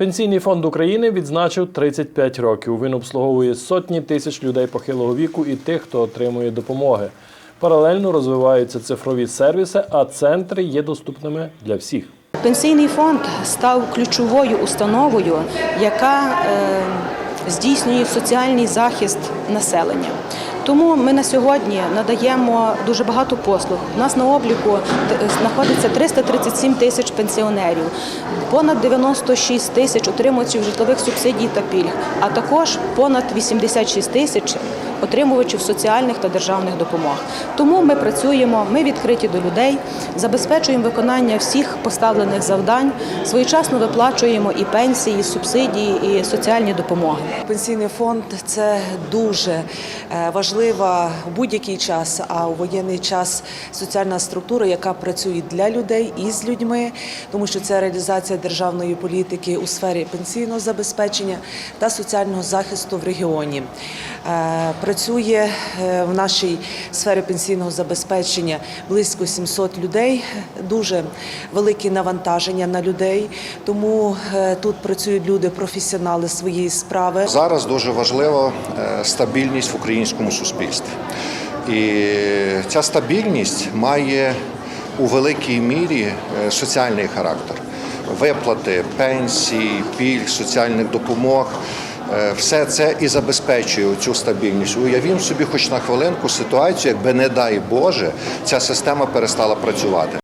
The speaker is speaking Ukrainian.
Пенсійний фонд України відзначив 35 років. Він обслуговує сотні тисяч людей похилого віку і тих, хто отримує допомоги. Паралельно розвиваються цифрові сервіси, а центри є доступними для всіх. Пенсійний фонд став ключовою установою, яка е, здійснює соціальний захист населення. Тому ми на сьогодні надаємо дуже багато послуг. У нас на обліку знаходиться 337 тисяч пенсіонерів, понад 96 тисяч отримувачів житлових субсидій та пільг, а також понад 86 тисяч отримувачів соціальних та державних допомог. Тому ми працюємо, ми відкриті до людей, забезпечуємо виконання всіх поставлених завдань, своєчасно виплачуємо і пенсії, і субсидії, і соціальні допомоги. Пенсійний фонд це дуже е, важлива у будь-який час, а у воєнний час соціальна структура, яка працює для людей і з людьми, тому що це реалізація державної політики у сфері пенсійного забезпечення та соціального захисту в регіоні. Працює е, в нашій сфері пенсійного забезпечення близько 700 людей. Дуже велике навантаження на людей, тому е, тут працюють люди, професіонали своєї справи. Зараз дуже важлива е, стабільність в українському суспільстві. І ця стабільність має у великій мірі соціальний характер. Виплати пенсій, пільг, соціальних допомог. Е, Все це і забезпечує цю стабільність. Уявімо собі, хоч на хвилинку ситуацію, якби не дай Боже, ця система перестала працювати.